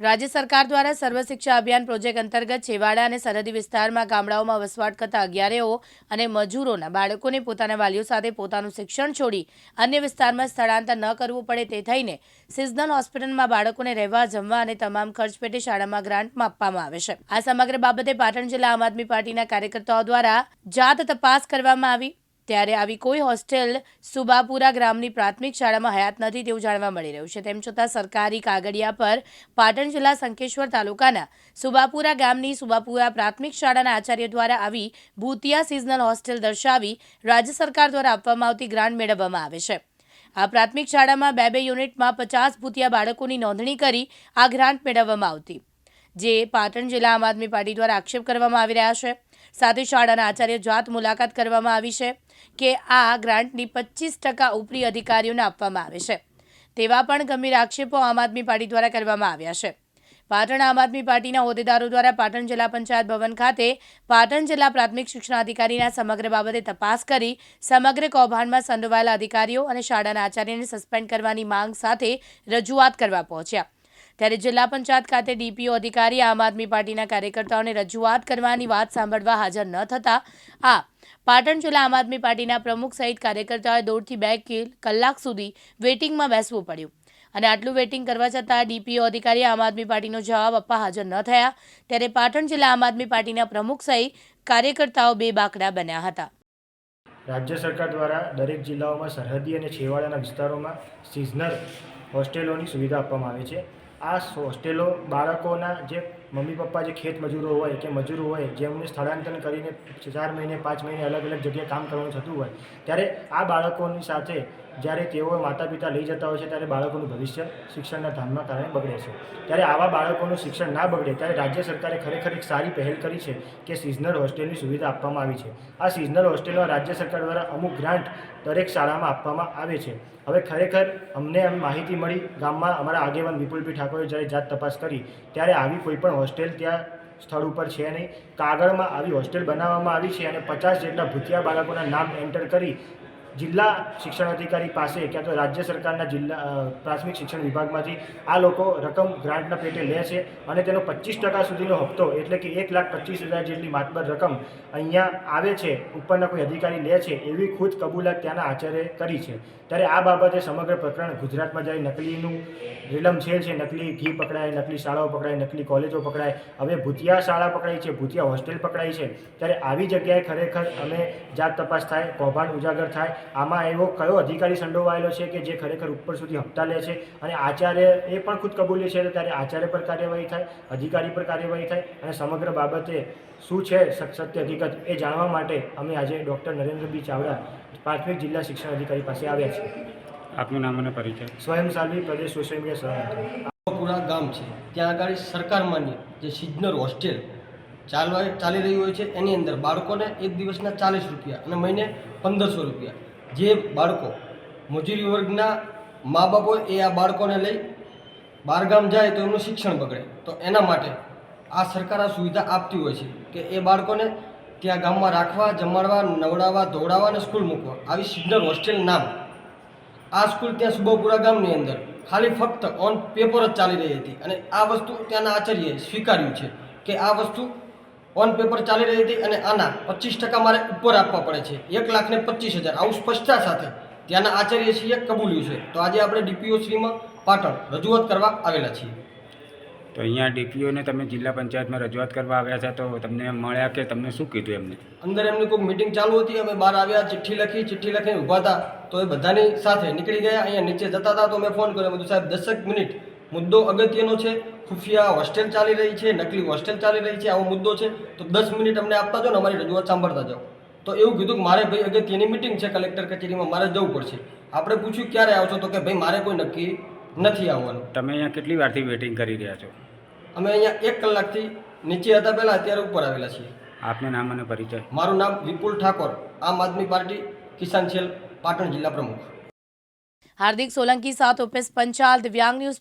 રાજ્ય સરકાર દ્વારા સર્વ શિક્ષા અભિયાન પ્રોજેક્ટ અંતર્ગત છેવાડા અને સરહદી વિસ્તારમાં ગામડાઓમાં વસવાટ કરતા અગિયારેઓ અને મજૂરોના બાળકોને પોતાના વાલીઓ સાથે પોતાનું શિક્ષણ છોડી અન્ય વિસ્તારમાં સ્થળાંતર ન કરવું પડે તે થઈને સિઝનલ હોસ્પિટલમાં બાળકોને રહેવા, જમવા અને તમામ ખર્ચ પેટે શાળામાં ગ્રાન્ટમાં આપવામાં આવે છે. આ સમગ્ર બાબતે પાટણ જિલ્લા આમ આદમી પાર્ટીના કાર્યકર્તાઓ દ્વારા જાત તપાસ કરવામાં આવી. ત્યારે આવી કોઈ હોસ્ટેલ સુબાપુરા ગ્રામની પ્રાથમિક શાળામાં હયાત નથી તેવું જાણવા મળી રહ્યું છે. તેમ છતાં સરકારી કાગળિયા પર પાટણ જિલ્લા સંકેશ્વર તાલુકાના સુબાપુરા ગામની સુબાપુરા પ્રાથમિક શાળાના આચાર્ય દ્વારા આવી ભૂતિયા સિઝનલ હોસ્ટેલ દર્શાવી રાજ્ય સરકાર દ્વારા આપવામાં આવતી ગ્રાન્ટ મેળવવામાં આવે છે. આ પ્રાથમિક શાળામાં બે બે યુનિટમાં પચાસ ભૂતિયા બાળકોની નોંધણી કરી આ ગ્રાન્ટ મેળવવામાં આવતી. જે પાટણ જિલ્લા આમ આદમી પાર્ટી દ્વારા આક્ષેપ કરવામાં આવી રહ્યા છે. સાથે શાળાના આચાર્ય જાત મુલાકાત કરવામાં આવી છે કે આ ગ્રાન્ટની પચીસ ટકા ઉપરી અધિકારીઓને આપવામાં આવે છે. તેવા પણ ગંભીર આક્ષેપો આમ આદમી પાર્ટી દ્વારા કરવામાં આવ્યા છે. પાટણ આમ આદમી પાર્ટીના હોદ્દેદારો દ્વારા પાટણ જિલ્લા પંચાયત ભવન ખાતે પાટણ જિલ્લા પ્રાથમિક શિક્ષણાધિકારીના સમગ્ર બાબતે તપાસ કરી સમગ્ર કૌભાંડમાં સંડોવાયેલા અધિકારીઓ અને શાળાના આચાર્યને સસ્પેન્ડ કરવાની માંગ સાથે રજૂઆત કરવા પહોંચ્યા. ત્યારે જિલ્લા પંચાયત ખાતે ડીપીઓ અધિકારી, આમ આદમી પાર્ટીના કાર્યકર્તાઓને રજૂઆત કરવાની વાત સાંભળવા હાજર ન થતા આ પાટણ જિલ્લા આમ આદમી પાર્ટીના પ્રમુખ સહિત કાર્યકર્તાઓએ દોઢથી બે કિલ- કલાક સુધી વેટિંગમાં બેસવું પડ્યું. અને આટલું વેટિંગ કરવા છતાં ડીપીઓ અધિકારી, આમ આદમી પાર્ટીનો જવાબ આપવા હાજર ન થયા. ત્યારે પાટણ જિલ્લા આમ આદમી પાર્ટીના પ્રમુખ સહિત કાર્યકર્તાઓ બે બાકડા બન્યા હતા. રાજ્ય સરકાર દ્વારા દરેક જિલ્લાઓમાં સરહદી અને છેવાડાના વિસ્તારોમાં સિઝનલ હોસ્ટેલોની સુવિધા આપવામાં આવે છે. આ હોસ્ટેલો બાળકોના જે મમ્મી પપ્પા જે ખેત મજૂરો હોય કે મજૂરો હોય જેમને સ્થળાંતર કરીને ચાર મહિને, પાંચ મહિને અલગ અલગ જગ્યાએ કામ કરવાનું થતું હોય, ત્યારે આ બાળકોની સાથે જ્યારે તેઓ માતા પિતા લઈ જતા હોય છે, ત્યારે બાળકોનું ભવિષ્ય શિક્ષણના ધામના કારણે બગડે છે. ત્યારે આવા બાળકોનું શિક્ષણ ના બગડે, ત્યારે રાજ્ય સરકારે ખરેખર એક સારી પહેલ કરી છે કે સિઝનલ હોસ્ટેલની સુવિધા આપવામાં આવી છે. આ સિઝનલ હોસ્ટેલમાં રાજ્ય સરકાર દ્વારા અમુક ગ્રાન્ટ દરેક શાળામાં આપવામાં આવે છે. હવે ખરેખર અમને એમ માહિતી મળી, ગામમાં અમારા આગેવાન વિપુલભાઈ ઠાકોરે જ્યારે જાત તપાસ કરી, ત્યારે આવી કોઈ પણ હોસ્ટેલ ત્યાં સ્થળ ઉપર છે નહીં. કાગળમાં આવી હોસ્ટેલ બનાવવામાં આવી છે અને પચાસ જેટલા ભૂતિયા બાળકોના નામ એન્ટર કરી જિલ્લા શિક્ષણ અધિકારી પાસે ક્યાં તો રાજ્ય સરકારના જિલ્લા પ્રાથમિક શિક્ષણ વિભાગમાંથી આ લોકો રકમ ગ્રાન્ટના પેટે લે છે અને તેનો પચીસ ટકા સુધીનો હપ્તો, એટલે કે એક લાખ પચીસ હજાર જેટલી માતબર રકમ અહીંયા આવે છે, ઉપરના કોઈ અધિકારી લે છે એવી ખુદ કબૂલાત ત્યાંના આચાર્ય કરી છે. ત્યારે આ બાબતે સમગ્ર પ્રકરણ ગુજરાતમાં જ્યારે નકલીનું રીલમ છેલ છે નકલી ઘી પકડાય, નકલી શાળાઓ પકડાય, નકલી કોલેજો પકડાય, હવે ભૂતિયા શાળા પકડાઈ છે, ભૂતિયા હોસ્ટેલ પકડાઈ છે. ત્યારે આવી જગ્યાએ ખરેખર અમે જાત તપાસ થાય, કૌભાંડ ઉજાગર થાય આમાં એવો કયો અધિકારી સંડોવાયેલો છે કે જે ખરેખર ઉપર સુધી હપ્તા લે છે? અને આચાર્ય એ પણ ખુદ કબૂલે છે ત્યારે આચાર્ય પર કાર્યવાહી થાય અધિકારી પર કાર્યવાહી થાય અને સમગ્ર બાબતે શું છે સત- સત્ય હકીકત એ જાણવા માટે અમે આજે ડૉક્ટર નરેન્દ્ર બી ચાવડા પ્રાથમિક જિલ્લા શિક્ષણ અધિકારી પાસે આવ્યા છીએ. આપનું નામ અને પરિચય? સ્વયં સાલવી પ્રદેશ સોશિયલ મીડિયા સહમંત્રી પૂરા ગામ છે. ત્યાં આગળ સરકાર માન્ય જે સિઝનર હોસ્ટેલ ચાલવા ચાલી રહ્યું હોય છે. એની અંદર બાળકોને એક દિવસના ચાલીસ રૂપિયા અને મહિને પંદરસો રૂપિયા. જે બાળકો, મજૂરી વર્ગના મા બાપ હોય એ આ બાળકોને લઈ બહારગામ જાય તો એમનું શિક્ષણ બગડે. તો એના માટે આ સરકાર આ સુવિધા આપતી હોય છે કે એ બાળકોને ત્યાં ગામમાં રાખવા, જમાડવા, નવડાવવા, ધોવડાવવા અને સ્કૂલ મૂકવા. આવી સિગ્નલ હોસ્ટેલ નામ. આ સ્કૂલ ત્યાં સુબહપુરા ગામની અંદર ખાલી ફક્ત ઓન પેપર જ ચાલી રહી હતી અને આ વસ્તુ ત્યાંના આચાર્યએ સ્વીકાર્યું છે કે આ વસ્તુ ઓન પેપર ચાલી રહી હતી અને આના પચીસ ટકા મારે ઉપર આપવા પડે છે. એક લાખ ને પચીસ હજાર. આવું સ્પષ્ટતા સાથે ત્યાંના આચાર્યશ્રીએ કબૂલ્યું છે. તો આજે આપણે ડીપીઓ શ્રીમાં પાટણ રજૂઆત કરવા આવેલા છીએ. તો અહીંયા ડીપીઓને તમે જિલ્લા પંચાયતમાં રજૂઆત કરવા આવ્યા હતા તો તમને મળ્યા કે તમને શું કીધું એમને? અંદર એમની કોઈ મિટિંગ ચાલુ હતી? અમે બહાર આવ્યા ચિઠ્ઠી લખી ચિઠ્ઠી લખીને ઊભા હતા. તો એ બધાની સાથે નીકળી ગયા. અહીંયા નીચે જતા હતા તો મેં ફોન કર્યો. બધું સાહેબ દસક મિનિટ મુદ્દો અગત્યનો છે. ખુફિયા હોસ્ટેલ ચાલી રહી છે નકલી હોસ્ટેલ ચાલી રહી છે આવો મુદ્દો છે. તો દસ મિનિટ અમને આપતા જાઓ ને અમારી રજૂઆત સાંભળતા જાઓ. તો એવું કીધું કે મારે ભાઈ અગત્યની મિટિંગ છે કલેક્ટર કચેરીમાં મારે જવું પડશે. આપણે પૂછ્યું ક્યારે આવશો? તો કે ભાઈ મારે કોઈ નક્કી નથી આવવાનું. તમે અહીંયા કેટલી વારથી વેટિંગ કરી રહ્યા છો? અમે અહીંયા એક કલાકથી નીચે હતા પહેલાં અત્યારે ઉપર આવેલા છીએ. આપનું નામ અને પરિચય? મારું નામ વિપુલ ઠાકોર આમ આદમી પાર્ટી કિસાન સેલ પાટણ જિલ્લા પ્રમુખ. હાર્દિક સોલંકી સાથ ઉપેશ પંચાલ દિવ્યાંગ ન્યૂઝ